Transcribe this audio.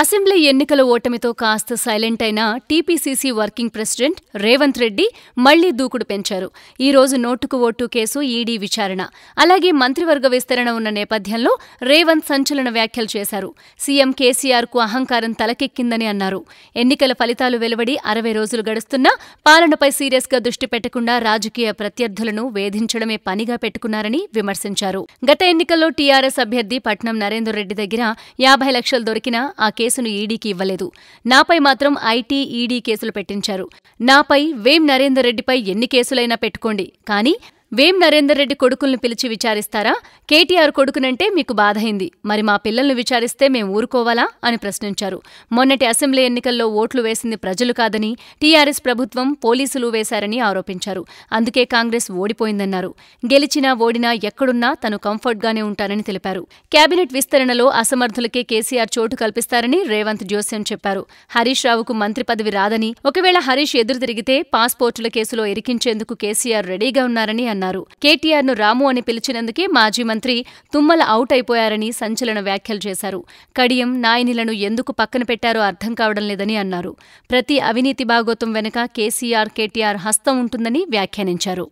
Assembly ఎన్నికల ఓటమితో కాస్త silent అయిన TPCC working president Revanth Reddy మళ్ళీ దూకుడు పెంచారు. ఈ రోజు నోటుకు ఓటు కేసు ఈడీ విచారణ. అలాగే మంత్రివర్గ విస్తరణ ఉన్న నేపథ్యంలో రేవంత్ సంచలన వ్యాఖ్యలు చేశారు. సీఎం కేసీఆర్కు అహంకారం తలకెక్కిందని అన్నారు. ఎన్నికల ఫలితాలు వెలువడి అరవై రోజులు గడుస్తున్నా పాలనపై సీరియస్గా దృష్టి పెట్టకుండా రాజకీయ ప్రత్యర్థులను వేధించడమే పనిగా పెట్టుకున్నారని విమర్శించారు. గత ఎన్నికల్లో టీఆర్ఎస్ అభ్యర్థి పట్నం నరేందర్ రెడ్డి దగ్గర యాభై లక్షలు దొరికినా ఆ కేసును ఈడీకి ఇవ్వలేదు. నాపై మాత్రం ఐటీ ఈడీ కేసులు పెట్టించారు. నాపై వేం నరేందర్ రెడ్డిపై ఎన్ని కేసులైనా పెట్టుకోండి. కానీ వేం నరేందర్ రెడ్డి కొడుకుల్ని పిలిచి విచారిస్తారా? కేటీఆర్ కొడుకునంటే మీకు బాధైంది. మరి మా పిల్లల్ని విచారిస్తే మేం ఊరుకోవాలా? అని ప్రశ్నించారు. మొన్నటి అసెంబ్లీ ఎన్నికల్లో ఓట్లు వేసింది ప్రజలు కాదని టీఆర్ఎస్ ప్రభుత్వం పోలీసులు వేశారని ఆరోపించారు. అందుకే కాంగ్రెస్ ఓడిపోయిందన్నారు. గెలిచినా ఓడినా ఎక్కడున్నా తను కంఫర్ట్గానే ఉంటానని తెలిపారు. కేబినెట్ విస్తరణలో అసమర్థులకే కేసీఆర్ చోటు కల్పిస్తారని రేవంత్ జోస్యం చెప్పారు. హరీష్ రావుకు మంత్రి పదవి రాదని ఒకవేళ హరీష్ ఎదురు తిరిగితే పాస్పోర్టుల కేసులో ఇరికించేందుకు కేసీఆర్ రెడీగా ఉన్నారని అన్నారు. కేటీఆర్ను రాము అని పిలిచినందుకే మాజీ మంత్రి తుమ్మల అవుట్ అయిపోయారని సంచలన వ్యాఖ్యలు చేశారు. కడియం నాయనిలను ఎందుకు పక్కన పెట్టారో అర్థం కావడం లేదని అన్నారు. ప్రతి అవినీతి బాగోతం వెనుక కేసీఆర్ కేటీఆర్ హస్తం ఉంటుందని వ్యాఖ్యానించారు.